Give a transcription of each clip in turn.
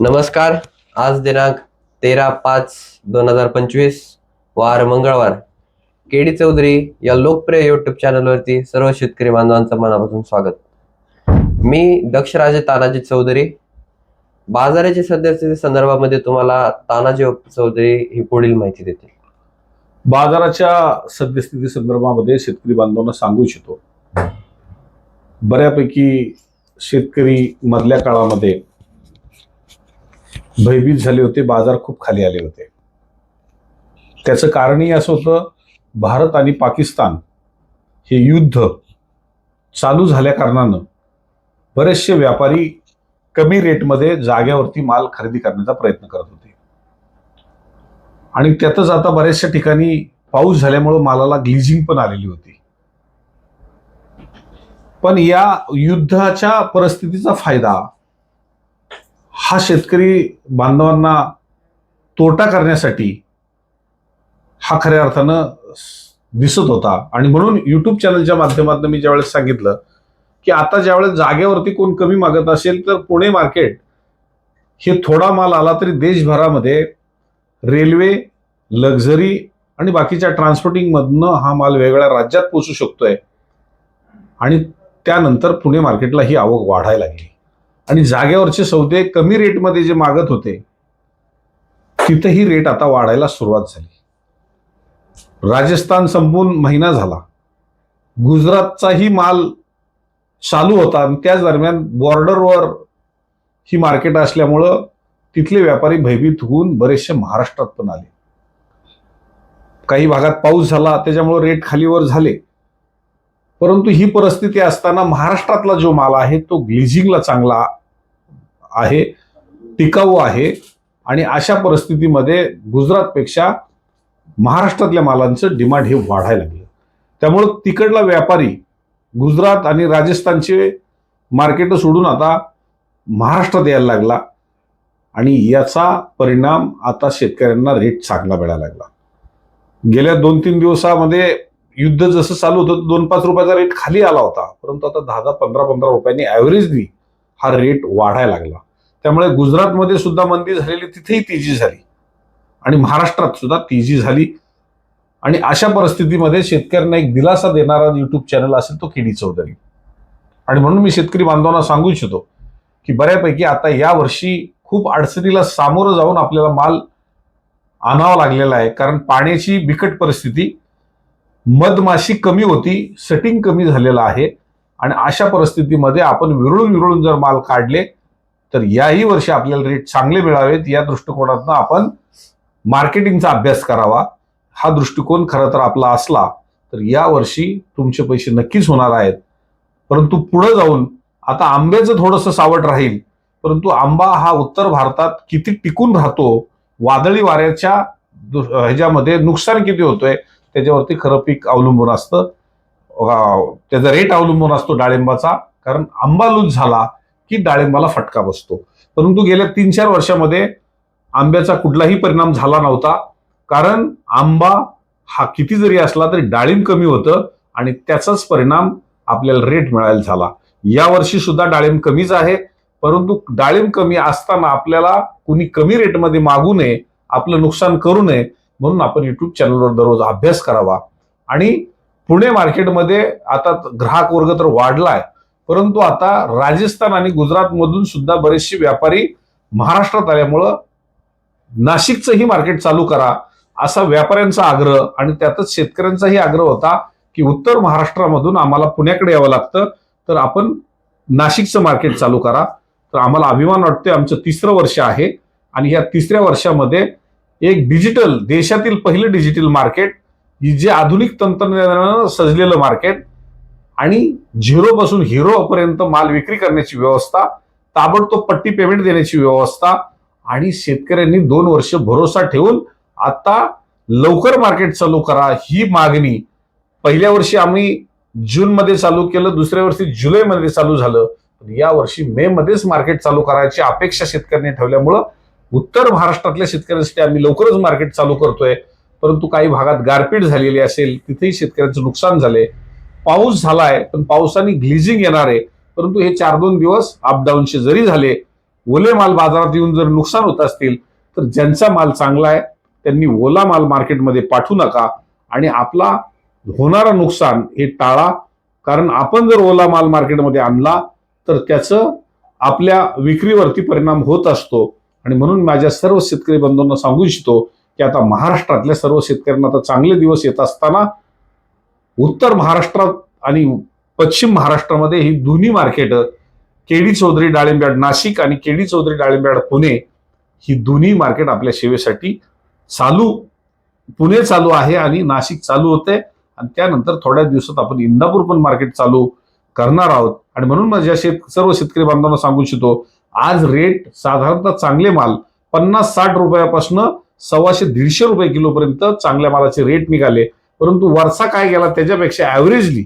नमस्कार. आज दिनांक तेरा पाच दोन हजार पंचवीस वार मंगळवार. केडी चौधरी या लोकप्रिय युट्यूब चॅनलवरती सर्व शेतकरी बांधवांचं मनापासून स्वागत. मी दक्षराजे तानाजी चौधरी. बाजाराची सध्यास्थिती संदर्भामध्ये तुम्हाला तानाजी चौधरी ही पुढील माहिती देते बाजाराच्या सद्यस्थिती संदर्भामध्ये शेतकरी बांधवांना सांगू इच्छितो. बऱ्यापैकी शेतकरी मधल्या काळामध्ये भयभीत झाले होते बाजार खूप खाली आले होते. त्याचं कारणही असं होतं भारत आणि पाकिस्तान हे युद्ध चालू झाल्याकारणानं बरेचसे व्यापारी कमी रेटमध्ये जाग्यावरती माल खरेदी करण्याचा प्रयत्न करत होते. आणि त्यातच आता बऱ्याचशा ठिकाणी पाऊस झाल्यामुळं मालाला ग्लिजिंग पण आलेली होती. पण या युद्धाच्या परिस्थितीचा फायदा हा शेतकरी बांधवांना तोटा करण्यासाठी हा खऱ्या अर्थानं दिसत होता. आणि म्हणून युट्यूब चॅनलच्या माध्यमातून मी ज्यावेळेस सांगितलं की आता ज्यावेळेस जागेवरती कोण कमी मागत असेल तर पुणे मार्केट हे थोडा माल आला तरी देशभरामध्ये रेल्वे लक्झरी आणि बाकीच्या ट्रान्सपोर्टिंगमधनं हा माल वेगळ्या राज्यात पोचू शकतोय. आणि त्यानंतर पुणे मार्केटला ही आवक वाढायला लागली. आणि जागेवरचे सौदे कमी रेटमध्ये जे मागत होते तिथंही रेट आता वाढायला सुरुवात झाली. राजस्थान संपून महिना झाला. गुजरातचाही माल चालू होता आणि त्याच दरम्यान बॉर्डरवर ही मार्केट असल्यामुळं तिथले व्यापारी भयभीत होऊन बरेचसे महाराष्ट्रात पण आले. काही भागात पाऊस झाला त्याच्यामुळे रेट खालीवर झाले. परंतु ही परिस्थिती असताना महाराष्ट्रातला जो माल आहे तो ग्लिझिंगला चांगला आहे टिकाऊ आहे. आणि अशा परिस्थितीमध्ये गुजरातपेक्षा महाराष्ट्रातल्या मालांचं डिमांड हे वाढायला लागलं. त्यामुळं तिकडला व्यापारी गुजरात आणि राजस्थानचे मार्केट सोडून आता महाराष्ट्रात यायला लागला. आणि याचा परिणाम आता शेतकऱ्यांना रेट चांगला मिळायला लागला. गेल्या दोन तीन दिवसामध्ये युद्ध जसं चालू होतं दोन पाच रुपयाचा रेट खाली आला होता. परंतु आता दहा दहा पंधरा पंधरा रुपयांनी ॲव्हरेजनी हा रेट वाढायला लागला. त्यामुळे गुजरातमध्ये सुद्धा मंदी झालेली तिथेही तेजी झाली. आणि महाराष्ट्रात सुद्धा तेजी झाली. आणि अशा परिस्थितीमध्ये शेतकऱ्यांना एक दिलासा देणारा युट्यूब चॅनल असेल तो केडी चौधरी. आणि म्हणून मी शेतकरी बांधवांना सांगू इच्छितो की बऱ्यापैकी आता या वर्षी खूप अडचणीला सामोरं जाऊन आपल्याला माल आणावा लागलेला आहे. कारण पाण्याची बिकट परिस्थिती मधमाशी कमी होती सेटिंग कमी झालेलं आहे आणि अशा परिस्थितीमध्ये आपण विरळून विरळून जर माल काढले तर याही वर्षी आपल्याला रेट चांगले मिळावेत. या दृष्टिकोनातनं आपण मार्केटिंगचा अभ्यास करावा. हा दृष्टिकोन खरं तर आपला असला तर या वर्षी तुमचे पैसे नक्कीच होणार आहेत. परंतु पुढे जाऊन आता आंब्याचं थोडंसं सावट राहील परंतु आंबा हा उत्तर भारतात किती टिकून राहतो वादळी वाऱ्याच्या दु- ह्याच्यामध्ये नुकसान किती होतोय त्याच्यावरती खरं पीक अवलंबून असतं. त्याचा रेट अवलंबून असतो डाळिंबाचा. कारण आंबा लूज झाला की डाळिंबाला फटका बसतो. परंतु गेल्या तीन चार वर्षामध्ये आंब्याचा कुठलाही परिणाम झाला नव्हता. कारण आंबा हा किती जरी असला तरी डाळिंब कमी होतं आणि त्याचाच परिणाम आपल्याला रेट मिळायला झाला. यावर्षी सुद्धा डाळिंब कमीच आहे. परंतु डाळिंब कमी असताना आपल्याला कुणी कमी रेटमध्ये मागू नये आपलं नुकसान करू नये म्हणून आपण युट्यूब चॅनलवर दररोज अभ्यास करावा. आणि पुणे मार्केटमध्ये आता ग्राहक वर्ग तर वाढलाय. परंतु आता राजस्थान आणि गुजरातमधून सुद्धा बरेचसे व्यापारी महाराष्ट्रात आल्यामुळं नाशिकचंही मार्केट चालू करा असा व्यापाऱ्यांचा आग्रह आणि त्यातच शेतकऱ्यांचाही आग्रह होता की उत्तर महाराष्ट्रामधून आम्हाला पुण्याकडे यावं लागतं. तर आपण नाशिकचं मार्केट चालू करा. तर आम्हाला अभिमान वाटतोय आमचं तिसरं वर्ष आहे. आणि या तिसऱ्या वर्षामध्ये एक डिजिटल देशातील पहिलं डिजिटल मार्केट जे आधुनिक तंत्रज्ञानानं सजलेलं मार्केट आणि झिरो पासून हिरो पर्यंत माल विक्री करण्याची व्यवस्था ताबडतोब पट्टी पेमेंट देण्याची व्यवस्था आणि शेतकऱ्यांनी दोन वर्ष भरोसा ठेवून आता लवकर मार्केट चालू करा ही मागणी. पहिल्या वर्षी आम्ही जून मध्ये चालू केलं दुसऱ्या वर्षी जुलैमध्ये चालू झालं. या वर्षी मे मध्येच मार्केट चालू करायची अपेक्षा शेतकऱ्यांनी ठेवल्यामुळं उत्तर महाराष्ट्रातल्या शेतकऱ्यांसाठी आम्ही लवकरच मार्केट चालू करतोय. परंतु काही भागात गारपीट झालेली असेल तिथेही शेतकऱ्यांचं नुकसान झालंय. पाऊस झालाय पण पावसाने ग्लिजिंग येणार आहे. परंतु हे चार दोन दिवस अपडाऊनचे जरी झाले ओले माल बाजारात येऊन जर नुकसान होत असतील तर ज्यांचा माल चांगला आहे त्यांनी ओला माल मार्केटमध्ये पाठवू नका. आणि आपला होणारं नुकसान हे टाळा. कारण आपण जर ओला माल मार्केटमध्ये आणला तर त्याचं आपल्या विक्रीवरती परिणाम होत असतो. आणि म्हणून माझ्या सर्व शेतकरी बंधूंना सांगू इच्छितो की आता महाराष्ट्रातल्या सर्व शेतकऱ्यांना आता चांगले दिवस येत असताना उत्तर महाराष्ट्रात आणि पश्चिम महाराष्ट्रामध्ये ही दोन्ही मार्केट केडी चौधरी डाळिंब्याड नाशिक आणि केडी चौधरी डाळिंब्याड पुणे ही दोन्ही मार्केट आपल्या सेवेसाठी चालू पुणे चालू आहे आणि नाशिक चालू होते. आणि त्यानंतर थोड्या दिवसात आपण इंदापूर पण मार्केट चालू करणार आहोत. आणि म्हणून माझ्या शेत सर्व शेतकरी बांधवांना सांगू इच्छितो आज रेट साधारणतः चांगले माल पन्नास साठ रुपयापासून सव्वाशे दीडशे रुपये किलोपर्यंत चांगल्या मालाचे रेट निघाले. परंतु वरचा काय गेला त्याच्यापेक्षा ॲव्हरेजली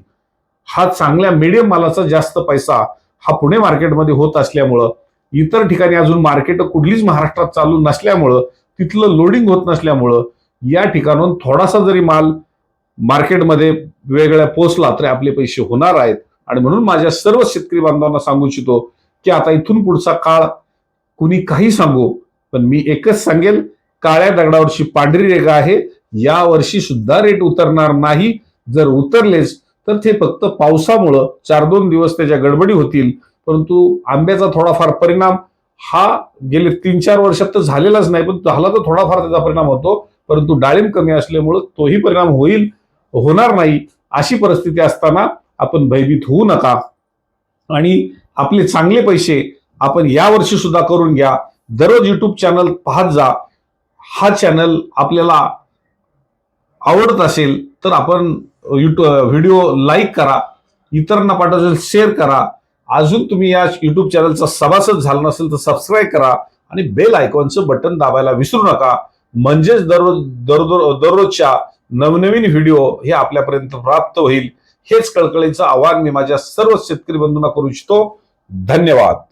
हा चांगल्या मिडियम मालाचा जास्त पैसा हा पुणे मार्केटमध्ये होत असल्यामुळं इतर ठिकाणी अजून मार्केट कुठलीच महाराष्ट्रात चालू नसल्यामुळं तिथलं लोडिंग होत नसल्यामुळं या ठिकाणून थोडासा जरी माल मार्केटमध्ये वेगळ्या पोचला तरी आपले पैसे होणार आहेत. आणि म्हणून माझ्या सर्व शेतकरी बांधवांना सांगू इच्छितो की आता इथून पुढचा काळ कुणी काही सांगू पण मी एकच सांगेल काळ्या दगडावरची पांढरी रेखा आहे या वर्षी सुद्धा रेट उतरणार नाही. जर उतरलेच तर ते फक्त पावसामुळं चार दोन दिवस त्याच्या गडबडी होतील. परंतु आंब्याचा थोडाफार परिणाम हा गेले तीन चार वर्षात तर झालेलाच नाही पण झाला तर थोडाफार त्याचा परिणाम होतो. परंतु डाळिंब कमी असल्यामुळं तोही परिणाम होईल होणार नाही अशी परिस्थिती असताना आपण भयभीत होऊ नका. आणि आपले चांगले पैसे आपण यावर्षी सुद्धा करून घ्या. दररोज युट्यूब चॅनल पाहत जा. हा चॅनल आपल्याला आवडत असेल तर आपण युट्यूब व्हिडिओ लाईक करा. इतरांना असेल शेअर करा. अजून तुम्ही या युट्यूब चॅनलचा सभासद झाला नसेल तर सबस्क्राईब करा आणि बेल आयकॉनचं बटन दाबायला विसरू नका. म्हणजेच दररोज दररोज दररोजच्या नवनवीन व्हिडिओ हे आपल्यापर्यंत प्राप्त होईल. हेच कळकळीचं आवाहन मी माझ्या सर्व शेतकरी बंधूंना करू इच्छितो. धन्यवाद.